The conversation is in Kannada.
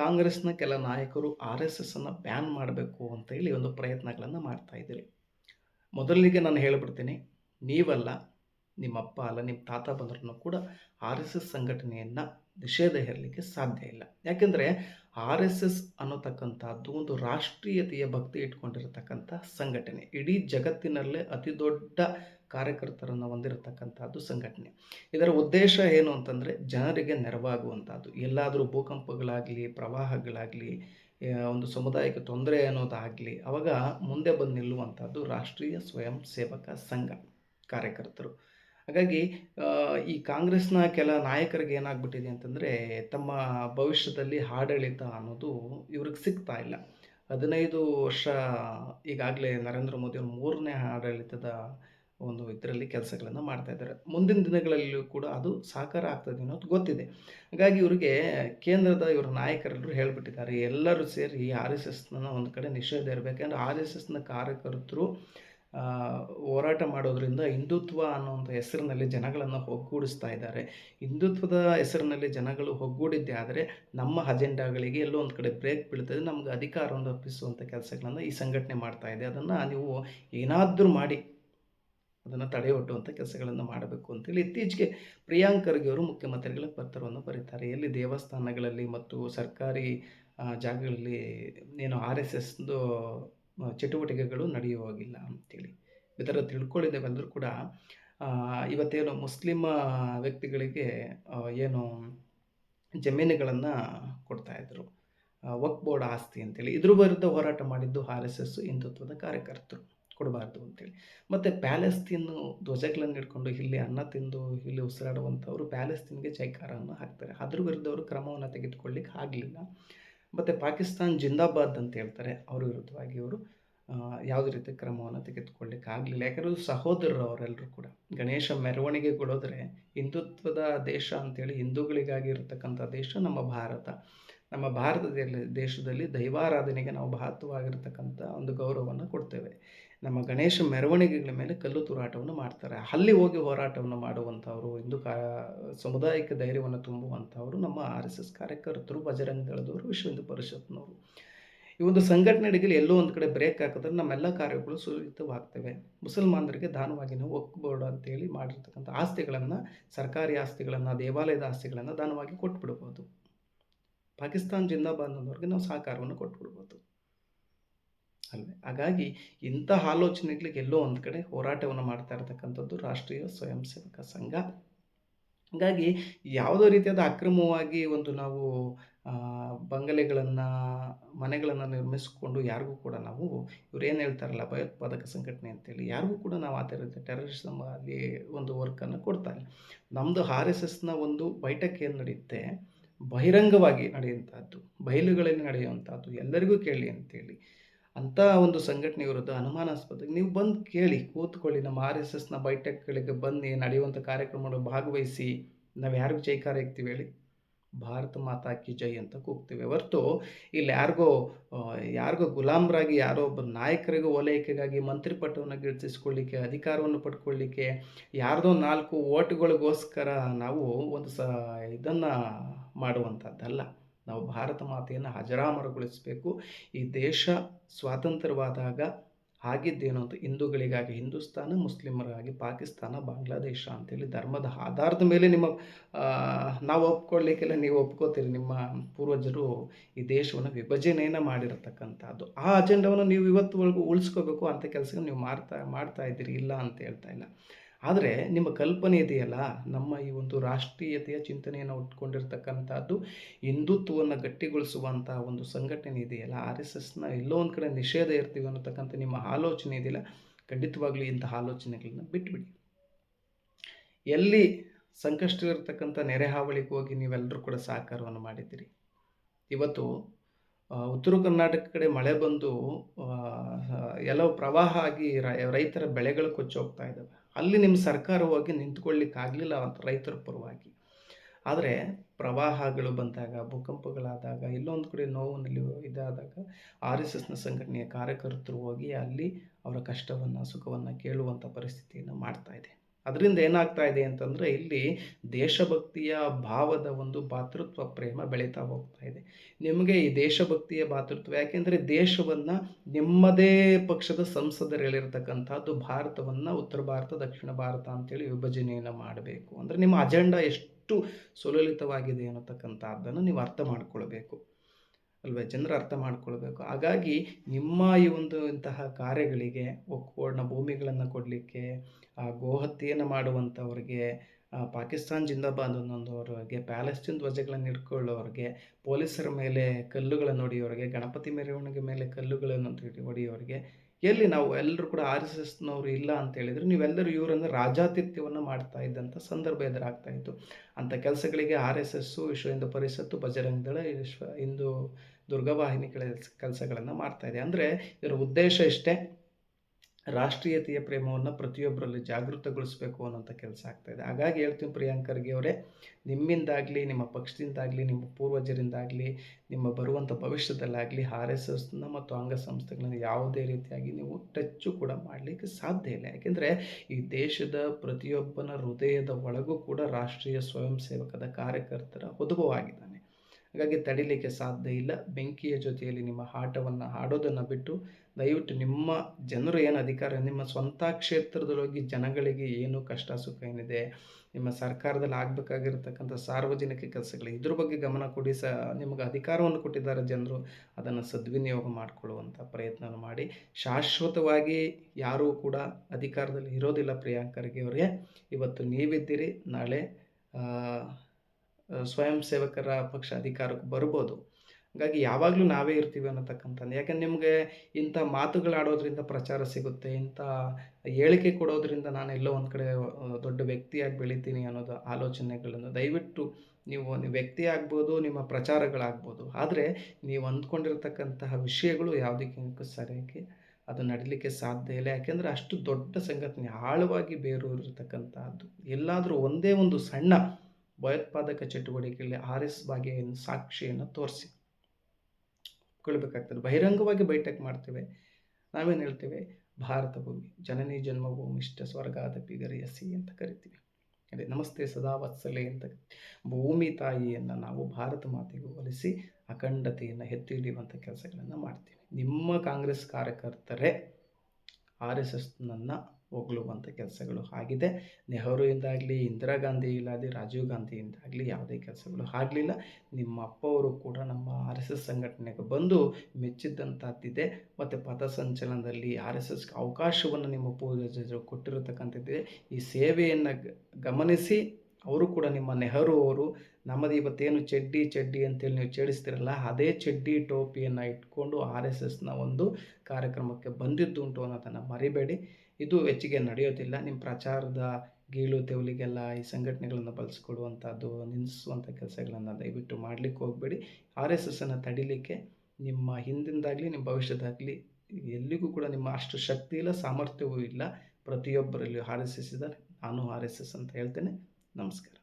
ಕಾಂಗ್ರೆಸ್ನ ಕೆಲ ನಾಯಕರು ಆರ್ ಎಸ್ ಎಸ್ಸನ್ನು ಬ್ಯಾನ್ ಮಾಡಬೇಕು ಅಂತ ಹೇಳಿ ಒಂದು ಪ್ರಯತ್ನಗಳನ್ನು ಮಾಡ್ತಾ ಇದ್ದೀರಿ. ಮೊದಲಿಗೆ ನಾನು ಹೇಳಿಬಿಡ್ತೀನಿ, ನೀವಲ್ಲ, ನಿಮ್ಮ ಅಪ್ಪ ಅಲ್ಲ, ನಿಮ್ಮ ತಾತ ಬಂದ್ರೂ ಕೂಡ ಆರ್ ಎಸ್ ಎಸ್ ಸಂಘಟನೆಯನ್ನು ನಿಷೇಧ ಹೇರಲಿಕ್ಕೆ ಸಾಧ್ಯ ಇಲ್ಲ. ಯಾಕೆಂದರೆ ಆರ್ ಎಸ್ ಎಸ್ ಅನ್ನೋತಕ್ಕಂಥದ್ದು ಒಂದು ರಾಷ್ಟ್ರೀಯತೆಯ ಭಕ್ತಿ ಇಟ್ಕೊಂಡಿರತಕ್ಕಂಥ ಸಂಘಟನೆ. ಇಡೀ ಜಗತ್ತಿನಲ್ಲೇ ಅತಿ ದೊಡ್ಡ ಕಾರ್ಯಕರ್ತರನ್ನು ಹೊಂದಿರತಕ್ಕಂಥದ್ದು ಸಂಘಟನೆ. ಇದರ ಉದ್ದೇಶ ಏನು ಅಂತಂದರೆ ಜನರಿಗೆ ನೆರವಾಗುವಂಥದ್ದು ಎಲ್ಲಾದರೂ ಭೂಕಂಪಗಳಾಗಲಿ, ಪ್ರವಾಹಗಳಾಗಲಿ ಒಂದು ಸಮುದಾಯಕ್ಕೆ ತೊಂದರೆ ಅನ್ನೋದಾಗಲಿ, ಅವಾಗ ಮುಂದೆ ಬಂದು ನಿಲ್ಲುವಂಥದ್ದು ರಾಷ್ಟ್ರೀಯ ಸ್ವಯಂ ಸೇವಕ ಸಂಘ ಕಾರ್ಯಕರ್ತರು. ಹಾಗಾಗಿ ಈ ಕಾಂಗ್ರೆಸ್ನ ಕೆಲ ನಾಯಕರಿಗೆ ಏನಾಗ್ಬಿಟ್ಟಿದೆ ಅಂತಂದರೆ ತಮ್ಮ ಭವಿಷ್ಯದಲ್ಲಿ ಆಡಳಿತ ಅನ್ನೋದು ಇವ್ರಿಗೆ ಸಿಗ್ತಾ ಇಲ್ಲ. ಹದಿನೈದು ವರ್ಷ ಈಗಾಗಲೇ ನರೇಂದ್ರ ಮೋದಿ ಮೂರನೇ ಆಡಳಿತದ ಒಂದು ಇದರಲ್ಲಿ ಕೆಲಸಗಳನ್ನು ಮಾಡ್ತಾ ಇದ್ದಾರೆ. ಮುಂದಿನ ದಿನಗಳಲ್ಲಿಯೂ ಕೂಡ ಅದು ಸಾಕಾರ ಆಗ್ತದೆ ಅನ್ನೋದು ಗೊತ್ತಿದೆ. ಹಾಗಾಗಿ ಇವರಿಗೆ ಕೇಂದ್ರದ ಇವರ ನಾಯಕರೆಲ್ಲರೂ ಹೇಳಿಬಿಟ್ಟಿದ್ದಾರೆ, ಎಲ್ಲರೂ ಸೇರಿ ಆರ್ ಎಸ್ ಎಸ್ನ ಒಂದು ಕಡೆ ನಿಷೇಧ ಇರಬೇಕಂದ್ರೆ ಆರ್ ಎಸ್ ಎಸ್ನ ಕಾರ್ಯಕರ್ತರು ಹೋರಾಟ ಮಾಡೋದ್ರಿಂದ ಹಿಂದುತ್ವ ಅನ್ನೋಂಥ ಹೆಸರಿನಲ್ಲಿ ಜನಗಳನ್ನು ಒಗ್ಗೂಡಿಸ್ತಾ ಇದ್ದಾರೆ. ಹಿಂದುತ್ವದ ಹೆಸರಿನಲ್ಲಿ ಜನಗಳು ಒಗ್ಗೂಡಿದ್ದೇ ಆದರೆ ನಮ್ಮ ಅಜೆಂಡಾಗಳಿಗೆ ಎಲ್ಲೋ ಒಂದು ಕಡೆ ಬ್ರೇಕ್ ಬೀಳ್ತದೆ. ನಮ್ಗೆ ಅಧಿಕಾರವನ್ನು ಒಪ್ಪಿಸುವಂಥ ಕೆಲಸಗಳನ್ನು ಈ ಸಂಘಟನೆ ಮಾಡ್ತಾ ಇದೆ. ಅದನ್ನು ನೀವು ಏನಾದರೂ ಮಾಡಿ ಅದನ್ನು ತಡೆಯೊಡ್ಡುವಂಥ ಕೆಲಸಗಳನ್ನು ಮಾಡಬೇಕು ಅಂತೇಳಿ ಇತ್ತೀಚೆಗೆ ಪ್ರಿಯಾಂಕ್ ಖರ್ಗೆ ಅವರು ಮುಖ್ಯಮಂತ್ರಿಗಳ ಪತ್ರವನ್ನು ಬರೀತಾರೆ. ಎಲ್ಲಿ ದೇವಸ್ಥಾನಗಳಲ್ಲಿ ಮತ್ತು ಸರ್ಕಾರಿ ಜಾಗಗಳಲ್ಲಿ ಏನು ಆರ್ ಎಸ್ ಎಸ್ದು ಚಟುವಟಿಕೆಗಳು ನಡೆಯುವಾಗಿಲ್ಲ ಅಂತೇಳಿ. ಈ ಥರ ತಿಳ್ಕೊಳ್ಳಿದ್ದೇವೆಲ್ಲರೂ ಕೂಡ ಇವತ್ತೇನು ಮುಸ್ಲಿಮ ವ್ಯಕ್ತಿಗಳಿಗೆ ಏನು ಜಮೀನುಗಳನ್ನು ಕೊಡ್ತಾಯಿದ್ರು ವಕ್ ಬೋರ್ಡ್ ಆಸ್ತಿ ಅಂತೇಳಿ. ಇದ್ರ ವಿರುದ್ಧ ಹೋರಾಟ ಮಾಡಿದ್ದು ಆರ್ ಎಸ್ ಎಸ್ ಹಿಂದುತ್ವದ ಕಾರ್ಯಕರ್ತರು. ಕೊಡಬಾರ್ದು ಅಂತೇಳಿ. ಮತ್ತು ಪ್ಯಾಲೆಸ್ತೀನು ಧ್ವಜಗಳನ್ನು ಹಿಡ್ಕೊಂಡು ಇಲ್ಲಿ ಅನ್ನ ತಿಂದು ಇಲ್ಲಿ ಉಸಿರಾಡುವಂಥವ್ರು ಪ್ಯಾಲೆಸ್ತೀನ್ಗೆ ಜೈಕಾರವನ್ನು ಹಾಕ್ತಾರೆ. ಅದ್ರ ವಿರುದ್ಧ ಅವರು ಕ್ರಮವನ್ನು ತೆಗೆದುಕೊಳ್ಳಿಕ್ಕೆ ಆಗಲಿಲ್ಲ. ಮತ್ತು ಪಾಕಿಸ್ತಾನ್ ಜಿಂದಾಬಾದ್ ಅಂತ ಹೇಳ್ತಾರೆ. ಅವ್ರ ವಿರುದ್ಧವಾಗಿ ಅವರು ಯಾವುದೇ ರೀತಿ ಕ್ರಮವನ್ನು ತೆಗೆದುಕೊಳ್ಳಿಕ್ಕೆ ಆಗಲಿಲ್ಲ. ಯಾಕಂದರೆ ಸಹೋದರರು ಅವರೆಲ್ಲರೂ ಕೂಡ, ಗಣೇಶ ಮೆರವಣಿಗೆಗೊಳೋದ್ರೆ ಹಿಂದುತ್ವದ ದೇಶ ಅಂತೇಳಿ ಹಿಂದೂಗಳಿಗಾಗಿ ಇರತಕ್ಕಂಥ ದೇಶ ನಮ್ಮ ಭಾರತ. ನಮ್ಮ ಭಾರತದಲ್ಲಿ, ದೇಶದಲ್ಲಿ ದೈವಾರಾಧನೆಗೆ ನಾವು ಮಹತ್ವವಾಗಿರ್ತಕ್ಕಂಥ ಒಂದು ಗೌರವವನ್ನು ಕೊಡ್ತೇವೆ. ನಮ್ಮ ಗಣೇಶ ಮೆರವಣಿಗೆಗಳ ಮೇಲೆ ಕಲ್ಲು ತೂರಾಟವನ್ನು ಮಾಡ್ತಾರೆ. ಅಲ್ಲಿ ಹೋಗಿ ಹೋರಾಟವನ್ನು ಮಾಡುವಂಥವ್ರು, ಹಿಂದೂ ಕಾ, ಸಮುದಾಯಕ್ಕೆ ಧೈರ್ಯವನ್ನು ತುಂಬುವಂಥವರು ನಮ್ಮ ಆರ್ ಎಸ್ ಎಸ್ ಕಾರ್ಯಕರ್ತರು ಬಜರಂಗ ದಳದವರು, ವಿಶ್ವ ಹಿಂದೂ ಪರಿಷತ್ನವರು. ಈ ಒಂದು ಸಂಘಟನೆಗಳಿಗೆ ಎಲ್ಲೋ ಒಂದು ಕಡೆ ಬ್ರೇಕ್ ಹಾಕಿದ್ರೆ ನಮ್ಮೆಲ್ಲ ಕಾರ್ಯಗಳು ಸುರಕ್ಷಿತವಾಗ್ತವೆ ಮುಸಲ್ಮಾನರಿಗೆ ದಾನವಾಗಿ ನಾವು ಒಕ್ಬೋರ್ಡ್ ಅಂತೇಳಿ ಮಾಡಿರ್ತಕ್ಕಂಥ ಆಸ್ತಿಗಳನ್ನು, ಸರ್ಕಾರಿ ಆಸ್ತಿಗಳನ್ನು, ದೇವಾಲಯದ ಆಸ್ತಿಗಳನ್ನು ದಾನವಾಗಿ ಕೊಟ್ಬಿಡ್ಬೋದು. ಪಾಕಿಸ್ತಾನ್ ಜಿಂದಾಬಾದ್ ನಾವು ಸಹಕಾರವನ್ನು ಕೊಟ್ಬಿಡ್ಬೋದು. ಅಲ್ವೇ? ಹಾಗಾಗಿ ಇಂತಹ ಆಲೋಚನೆಗಳಿಗೆ ಎಲ್ಲೋ ಒಂದು ಕಡೆ ಹೋರಾಟವನ್ನು ಮಾಡ್ತಾ ಇರತಕ್ಕಂಥದ್ದು ರಾಷ್ಟ್ರೀಯ ಸ್ವಯಂ ಸೇವಕ ಸಂಘ. ಹಾಗಾಗಿ ಯಾವುದೋ ರೀತಿಯಾದ ಅಕ್ರಮವಾಗಿ ಒಂದು ನಾವು ಬಂಗಲೆಗಳನ್ನು, ಮನೆಗಳನ್ನು ನಿರ್ಮಿಸಿಕೊಂಡು ಯಾರಿಗೂ ಕೂಡ ನಾವು ಇವರೇನು ಹೇಳ್ತಾರಲ್ಲ, ಭಯೋತ್ಪಾದಕ ಸಂಘಟನೆ ಅಂತೇಳಿ, ಯಾರಿಗೂ ಕೂಡ ನಾವು ಆ ಥರದ ಟೆರರಿಸಮ್ ಅಲ್ಲಿ ಒಂದು ವರ್ಕನ್ನು ಕೊಡ್ತಾ ಇಲ್ಲ. ನಮ್ಮದು ಆರ್ ಎಸ್ ಎಸ್ನ ಒಂದು ಬೈಠಕ್ ಏನು ನಡೆಯುತ್ತೆ ಬಹಿರಂಗವಾಗಿ ನಡೆಯುವಂಥದ್ದು ಬಯಲುಗಳಲ್ಲಿ ನಡೆಯುವಂಥದ್ದು ಎಲ್ಲರಿಗೂ ಕೇಳಿ ಅಂತೇಳಿ. ಅಂಥ ಒಂದು ಸಂಘಟನೆ ವಿರುದ್ಧ ಅನುಮಾನಾಸ್ಪದ. ನೀವು ಬಂದು ಕೇಳಿ, ಕೂತ್ಕೊಳ್ಳಿ, ನಮ್ಮ ಆರ್ ಎಸ್ ಎಸ್ನ ಬೈಟೆಕ್ಗಳಿಗೆ ಬನ್ನಿ ನಡೆಯುವಂಥ ಕಾರ್ಯಕ್ರಮಗಳು ಭಾಗವಹಿಸಿ, ನಾವು ಯಾರಿಗೂ ಜೈಕಾರ ಇಕ್ತೀವಿ ಹೇಳಿ. ಭಾರತ ಮಾತಾ ಕಿ ಜೈ ಅಂತ ಕೂಗ್ತೀವಿ. ಹೊರತು ಇಲ್ಲಿ ಯಾರಿಗೋ ಯಾರಿಗೋ ಗುಲಾಮ್ರಾಗಿ, ಯಾರೋ ಒಬ್ಬ ನಾಯಕರಿಗೂ ಓಲೈಕೆಗಾಗಿ ಮಂತ್ರಿ ಪಟ್ಟವನ್ನು ಗಿಟ್ಟಿಸ್ಕೊಳ್ಳಿಕ್ಕೆ ಅಧಿಕಾರವನ್ನು ಪಡ್ಕೊಳ್ಳಿಕ್ಕೆ, ಯಾರ್ದೋ ನಾಲ್ಕು ಓಟ್ಗಳಿಗೋಸ್ಕರ ನಾವು ಒಂದು ಸ, ಇದನ್ನು ಮಾಡುವಂಥದ್ದಲ್ಲ. ನಾವು ಭಾರತ ಮಾತೆಯನ್ನು ಹಜರಾಮರುಗೊಳಿಸಬೇಕು ಈ ದೇಶ ಸ್ವಾತಂತ್ರ್ಯವಾದಾಗ ಆಗಿದ್ದೇನು ಅಂತ ಹಿಂದೂಗಳಿಗಾಗಿ ಹಿಂದೂಸ್ತಾನ ಮುಸ್ಲಿಮರಿಗಾಗಿ ಪಾಕಿಸ್ತಾನ, ಬಾಂಗ್ಲಾದೇಶ ಅಂತೇಳಿ ಧರ್ಮದ ಆಧಾರದ ಮೇಲೆ ನಿಮ್ಮ ನಾವು ಒಪ್ಕೊಳ್ಳಿಕ್ಕೆಲ್ಲ, ನೀವು ಒಪ್ಕೋತೀರಿ. ನಿಮ್ಮ ಪೂರ್ವಜರು ಈ ದೇಶವನ್ನು ವಿಭಜನೆಯನ್ನು ಮಾಡಿರತಕ್ಕಂಥದ್ದು. ಆ ಅಜೆಂಡವನ್ನು ನೀವು ಇವತ್ತುವರೆಗೂ ಉಳಿಸ್ಕೋಬೇಕು ಅಂತ ಕೆಲಸ ನೀವು ಮಾಡ್ತಾ ಮಾಡ್ತಾ ಇದ್ದೀರಿ, ಇಲ್ಲ ಅಂತ ಹೇಳ್ತಾ ಇಲ್ಲ. ಆದರೆ ನಿಮ್ಮ ಕಲ್ಪನೆ ಇದೆಯಲ್ಲ, ನಮ್ಮ ಈ ಒಂದು ರಾಷ್ಟ್ರೀಯತೆಯ ಚಿಂತನೆಯನ್ನು ಉಟ್ಕೊಂಡಿರ್ತಕ್ಕಂಥದ್ದು ಹಿಂದುತ್ವವನ್ನು ಗಟ್ಟಿಗೊಳಿಸುವಂಥ ಒಂದು ಸಂಘಟನೆ ಇದೆಯಲ್ಲ, ಆರ್ ಎಸ್ ಎಸ್ನ ಎಲ್ಲೋ ಒಂದು ಕಡೆ ನಿಷೇಧ ಇರ್ತೀವಿ ಅನ್ನತಕ್ಕಂಥ ನಿಮ್ಮ ಆಲೋಚನೆ ಇದೆಯಲ್ಲ, ಖಂಡಿತವಾಗ್ಲೂ ಇಂಥ ಆಲೋಚನೆಗಳನ್ನ ಬಿಟ್ಬಿಡಿ. ಎಲ್ಲಿ ಸಂಕಷ್ಟವಿರ್ತಕ್ಕಂಥ ನೆರೆ ಹಾವಳಿಗೆ ಹೋಗಿ ನೀವೆಲ್ಲರೂ ಕೂಡ ಸಹಕಾರವನ್ನು ಮಾಡಿದ್ದೀರಿ. ಇವತ್ತು ಉತ್ತರ ಕರ್ನಾಟಕ ಕಡೆ ಮಳೆ ಬಂದು ಎಲ್ಲವೂ ಪ್ರವಾಹ ಆಗಿ ರೈತರ ಬೆಳೆಗಳು ಕೊಚ್ಚೋಗ್ತಾ ಇದ್ದಾವೆ ಅಲ್ಲಿ ನಿಮ್ಮ ಸರ್ಕಾರ ಹೋಗಿ ಅಂತ ರೈತರ ಪರವಾಗಿ. ಆದರೆ ಪ್ರವಾಹಗಳು ಬಂದಾಗ, ಭೂಕಂಪಗಳಾದಾಗ, ಇಲ್ಲೊಂದು ಕಡೆ ನೋವಿನಲ್ಲಿ ಇದಾದಾಗ ಆರ್ ಎಸ್ ಎಸ್ನ ಸಂಘಟನೆಯ ಕಾರ್ಯಕರ್ತರು ಹೋಗಿ ಅಲ್ಲಿ ಅವರ ಕಷ್ಟವನ್ನು, ಸುಖವನ್ನು ಕೇಳುವಂಥ ಪರಿಸ್ಥಿತಿಯನ್ನು ಮಾಡ್ತಾ ಇದೆ. ಅದರಿಂದ ಏನಾಗ್ತಾ ಇದೆ ಅಂತಂದರೆ ಇಲ್ಲಿ ದೇಶಭಕ್ತಿಯ ಭಾವದ ಒಂದು ಭಾತೃತ್ವ ಪ್ರೇಮ ಬೆಳೀತಾ ಹೋಗ್ತಾ ಇದೆ. ನಿಮಗೆ ಈ ದೇಶಭಕ್ತಿಯ ಭಾತೃತ್ವ, ಯಾಕೆಂದರೆ ದೇಶವನ್ನು ನಿಮ್ಮದೇ ಪಕ್ಷದ ಸಂಸದರು ಹೇಳಿರ್ತಕ್ಕಂಥದ್ದು ಭಾರತವನ್ನು ಉತ್ತರ ಭಾರತ, ದಕ್ಷಿಣ ಭಾರತ ಅಂತೇಳಿ ವಿಭಜನೆಯನ್ನು ಮಾಡಬೇಕು. ಅಂದರೆ ನಿಮ್ಮ ಅಜೆಂಡಾ ಎಷ್ಟು ಸುಲಲಿತವಾಗಿದೆ ಅನ್ನತಕ್ಕಂಥದ್ದನ್ನು ನೀವು ಅರ್ಥ ಮಾಡ್ಕೊಳ್ಬೇಕು. ಅಲ್ವೇ? ಜನರು ಅರ್ಥ ಮಾಡ್ಕೊಳ್ಬೇಕು. ಹಾಗಾಗಿ ನಿಮ್ಮ ಈ ಒಂದು ಇಂತಹ ಕಾರ್ಯಗಳಿಗೆ ಒಕ್ಕೋಡ್ನ ಭೂಮಿಗಳನ್ನು ಕೊಡಲಿಕ್ಕೆ, ಆ ಗೋಹತ್ಯೆಯನ್ನು ಮಾಡುವಂಥವ್ರಿಗೆ ಪಾಕಿಸ್ತಾನ್ ಜಿಂದಾಬಾದ್ ಅನ್ನೋದವ್ರಿಗೆ ಪ್ಯಾಲೆಸ್ಟೀನ್ ಧ್ವಜಗಳನ್ನು ಇಟ್ಕೊಳ್ಳೋರಿಗೆ ಪೊಲೀಸರ ಮೇಲೆ ಕಲ್ಲುಗಳನ್ನು ಹೊಡೆಯೋರಿಗೆ, ಗಣಪತಿ ಮೆರವಣಿಗೆ ಮೇಲೆ ಕಲ್ಲುಗಳನ್ನು ಹೊಡೆಯೋರಿಗೆ, ಎಲ್ಲಿ ನಾವು ಎಲ್ಲರೂ ಕೂಡ ಆರ್ ಎಸ್ ಎಸ್ನವರು ಇಲ್ಲ ಅಂತ ಹೇಳಿದರೆ ನೀವೆಲ್ಲರೂ ಇವರನ್ನು ರಾಜಾತಿಥ್ಯವನ್ನು ಮಾಡ್ತಾ ಇದ್ದಂಥ ಸಂದರ್ಭ ಎದುರಾಗ್ತಾ ಇತ್ತು. ಅಂಥ ಕೆಲಸಗಳಿಗೆ ಆರ್ ಎಸ್ ಎಸ್ಸು, ವಿಶ್ವ ಹಿಂದೂ ಪರಿಷತ್ತು ಬಜರಂಗ ದಳ, ವಿಶ್ವ ಹಿಂದೂ ದುರ್ಗವಾಹಿನಿ ಕೆಲಸಗಳನ್ನು ಮಾಡ್ತಾ ಇದೆ. ಅಂದರೆ ಇದರ ಉದ್ದೇಶ ಇಷ್ಟೇ. ರಾಷ್ಟ್ರೀಯತೆಯ ಪ್ರೇಮವನ್ನು ಪ್ರತಿಯೊಬ್ಬರಲ್ಲಿ ಜಾಗೃತಗೊಳಿಸಬೇಕು ಅನ್ನೋಂಥ ಕೆಲಸ ಆಗ್ತಾಯಿದೆ ಹಾಗಾಗಿ ಹೇಳ್ತೀನಿ ಪ್ರಿಯಾಂಕರ್ಗೆ ಅವರೇ, ನಿಮ್ಮಿಂದಾಗಲಿ, ನಿಮ್ಮ ಪಕ್ಷದಿಂದಾಗಲಿ, ನಿಮ್ಮ ಪೂರ್ವಜರಿಂದಾಗಲಿ, ನಿಮ್ಮ ಬರುವಂಥ ಭವಿಷ್ಯದಲ್ಲಾಗಲಿ ಆರ್ ಎಸ್ ಎಸ್ನ ಮತ್ತು ಅಂಗಸಂಸ್ಥೆಗಳನ್ನು ಯಾವುದೇ ರೀತಿಯಾಗಿ ನೀವು ಟಚ್ಚು ಕೂಡ ಮಾಡಲಿಕ್ಕೆ ಸಾಧ್ಯ ಇಲ್ಲ. ಯಾಕೆಂದರೆ ಈ ದೇಶದ ಪ್ರತಿಯೊಬ್ಬನ ಹೃದಯದ ಒಳಗೂ ಕೂಡ ರಾಷ್ಟ್ರೀಯ ಸ್ವಯಂ ಸೇವಕದ ಕಾರ್ಯಕರ್ತರ ಹುದುಬವಾಗಿದ್ದಾನೆ ಹಾಗಾಗಿ ತಡಿಲಿಕ್ಕೆ ಸಾಧ್ಯ ಇಲ್ಲ. ಬೆಂಕಿಯ ಜೊತೆಯಲ್ಲಿ ನಿಮ್ಮ ಆಟವನ್ನು ಆಡೋದನ್ನು ಬಿಟ್ಟು ದಯವಿಟ್ಟು ನಿಮ್ಮ ಜನರು ಏನು ಅಧಿಕಾರ, ನಿಮ್ಮ ಸ್ವಂತ ಕ್ಷೇತ್ರದೊಳಗೆ ಜನಗಳಿಗೆ ಏನು ಕಷ್ಟ ಸುಖ ಏನಿದೆ, ನಿಮ್ಮ ಸರ್ಕಾರದಲ್ಲಿ ಆಗಬೇಕಾಗಿರ್ತಕ್ಕಂಥ ಸಾರ್ವಜನಿಕ ಕೆಲಸಗಳು, ಇದ್ರ ಬಗ್ಗೆ ಗಮನ ಕೊಡಿ ಸ ನಿಮಗೆ ಅಧಿಕಾರವನ್ನು ಕೊಟ್ಟಿದ್ದಾರೆ ಜನರು, ಅದನ್ನು ಸದ್ವಿನಿಯೋಗ ಮಾಡಿಕೊಳ್ಳುವಂಥ ಪ್ರಯತ್ನ ಮಾಡಿ. ಶಾಶ್ವತವಾಗಿ ಯಾರೂ ಕೂಡ ಅಧಿಕಾರದಲ್ಲಿ ಇರೋದಿಲ್ಲ ಪ್ರಿಯಾಂಕರ್ಗೆ ಅವರಿಗೆ ಇವತ್ತು ನೀವಿದ್ದೀರಿ, ನಾಳೆ ಸ್ವಯಂ ಸೇವಕರ ಪಕ್ಷ ಅಧಿಕಾರಕ್ಕೆ ಬರ್ಬೋದು. ಹಾಗಾಗಿ ಯಾವಾಗಲೂ ನಾವೇ ಇರ್ತೀವಿ ಅನ್ನತಕ್ಕಂಥದ್ದು. ಯಾಕಂದ್ರೆ ನಿಮಗೆ ಇಂಥ ಮಾತುಗಳಾಡೋದ್ರಿಂದ ಪ್ರಚಾರ ಸಿಗುತ್ತೆ, ಇಂಥ ಹೇಳಿಕೆ ಕೊಡೋದ್ರಿಂದ ನಾನು ಎಲ್ಲೋ ಒಂದು ಕಡೆ ದೊಡ್ಡ ವ್ಯಕ್ತಿಯಾಗಿ ಬೆಳಿತೀನಿ ಅನ್ನೋದು ಆಲೋಚನೆಗಳನ್ನು ದಯವಿಟ್ಟು ನೀವು ವ್ಯಕ್ತಿ ಆಗ್ಬೋದು, ನಿಮ್ಮ ಪ್ರಚಾರಗಳಾಗ್ಬೋದು. ಆದರೆ ನೀವು ಅಂದ್ಕೊಂಡಿರ್ತಕ್ಕಂತಹ ವಿಷಯಗಳು ಯಾವುದಕ್ಕಿಂತ ಸರಿಯಾಗಿ ಅದು ನಡೀಲಿಕ್ಕೆ ಸಾಧ್ಯ ಇಲ್ಲ. ಯಾಕೆಂದರೆ ಅಷ್ಟು ದೊಡ್ಡ ಸಂಘಟನೆ ಆಳವಾಗಿ ಬೇರೂರಿರ್ತಕ್ಕಂಥದ್ದು ಎಲ್ಲಾದರೂ ಒಂದೇ ಒಂದು ಸಣ್ಣ ಭಯೋತ್ಪಾದಕ ಚಟುವಟಿಕೆಯಲ್ಲಿ ಆರ್ ಎಸ್ ಬಾಗೆಯನ್ನು ಸಾಕ್ಷಿಯನ್ನು ತೋರಿಸಿ. ಕೊಳ್ಬೇಕಾಗ್ತದೆ ಬಹಿರಂಗವಾಗಿ ಬೈಟೆಕ್ ಮಾಡ್ತೇವೆ. ನಾವೇನು ಹೇಳ್ತೇವೆ? ಭಾರತ ಭೂಮಿ, ಜನನಿ ಜನ್ಮಭೂಮಿ ಇಷ್ಟ ಸ್ವರ್ಗಾದ ಪಿಗರಿಯಸಿ ಅಂತ ಕರಿತೀವಿ. ಅದೇ ನಮಸ್ತೆ ಸದಾ ವತ್ಸಲೆ ಅಂತ ಭೂಮಿ ತಾಯಿಯನ್ನು ನಾವು ಭಾರತ ಮಾತೆಗೆ ಹೋಲಿಸಿ ಅಖಂಡತೆಯನ್ನು ಎತ್ತಿ ಹಿಡಿಯುವಂಥ ಕೆಲಸಗಳನ್ನು ಮಾಡ್ತೀವಿ. ನಿಮ್ಮ ಕಾಂಗ್ರೆಸ್ ಕಾರ್ಯಕರ್ತರೇ, ಆರ್ ಎಸ್ ಎಸ್ನನ್ನು ಹೊಗಳುವಂಥ ಕೆಲಸಗಳು ಆಗಿದೆ. ನೆಹರುವಿಂದಾಗಲಿ, ಇಂದಿರಾ ಗಾಂಧಿ ಇಲ್ಲಾದಿ ರಾಜೀವ್ ಗಾಂಧಿಯಿಂದಾಗಲಿ ಯಾವುದೇ ಕೆಲಸಗಳು ಆಗಲಿಲ್ಲ. ನಿಮ್ಮ ಅಪ್ಪ ಅವರು ಕೂಡ ನಮ್ಮ ಆರ್ ಎಸ್ ಎಸ್ ಸಂಘಟನೆಗೆ ಬಂದು ಮೆಚ್ಚಿದ್ದಂಥದ್ದಿದೆ ಮತ್ತು ಪಥಸಂಚಲನದಲ್ಲಿ ಆರ್ ಎಸ್ ಎಸ್ಗೆ ಅವಕಾಶವನ್ನು ನಿಮ್ಮ ಪೂರ್ವಜರು ಕೊಟ್ಟಿರತಕ್ಕಂಥದ್ದಿದೆ. ಈ ಸೇವೆಯನ್ನು ಗಮನಿಸಿ, ಅವರು ಕೂಡ ನಿಮ್ಮ ನೆಹರು ಅವರು ನಮ್ಮದು ಇವತ್ತೇನು ಚಡ್ಡಿ ಚಡ್ಡಿ ಅಂತೇಳಿ ನೀವು ಚೇಳಿಸ್ತಿರಲ್ಲ ಅದೇ ಚಡ್ಡಿ ಟೋಪಿಯನ್ನು ಇಟ್ಕೊಂಡು ಆರ್ ಎಸ್ ಎಸ್ನ ಒಂದು ಕಾರ್ಯಕ್ರಮಕ್ಕೆ ಬಂದಿದ್ದುಂಟು ಅನ್ನೋದನ್ನು ಮರಿಬೇಡಿ. ಇದು ಹೆಚ್ಚಿಗೆ ನಡೆಯೋದಿಲ್ಲ. ನಿಮ್ಮ ಪ್ರಚಾರದ ಗೀಳು ತೆವಲಿಗೆಲ್ಲ ಈ ಸಂಘಟನೆಗಳನ್ನು ಬಳಸ್ಕೊಡುವಂಥದ್ದು ನಿಲ್ಲಿಸುವಂಥ ಕೆಲಸಗಳನ್ನು ದಯವಿಟ್ಟು ಮಾಡಲಿಕ್ಕೆ ಹೋಗಬೇಡಿ. ಆರ್ ಎಸ್ ಎಸ್ಸನ್ನು ತಡಿಲಿಕ್ಕೆ ನಿಮ್ಮ ಹಿಂದಿಂದಾಗಲಿ, ನಿಮ್ಮ ಭವಿಷ್ಯದಾಗಲಿ ಎಲ್ಲಿಗೂ ಕೂಡ ನಿಮ್ಮ ಅಷ್ಟು ಶಕ್ತಿ ಇಲ್ಲ, ಸಾಮರ್ಥ್ಯವೂ ಇಲ್ಲ. ಪ್ರತಿಯೊಬ್ಬರಲ್ಲಿ ಆರ್ ಎಸ್ ಎಸ್ ಇದ್ದಾರೆ ನಾನು ಆರ್ ಎಸ್ ಎಸ್ ಅಂತ ಹೇಳ್ತೇನೆ. ನಮಸ್ಕಾರ.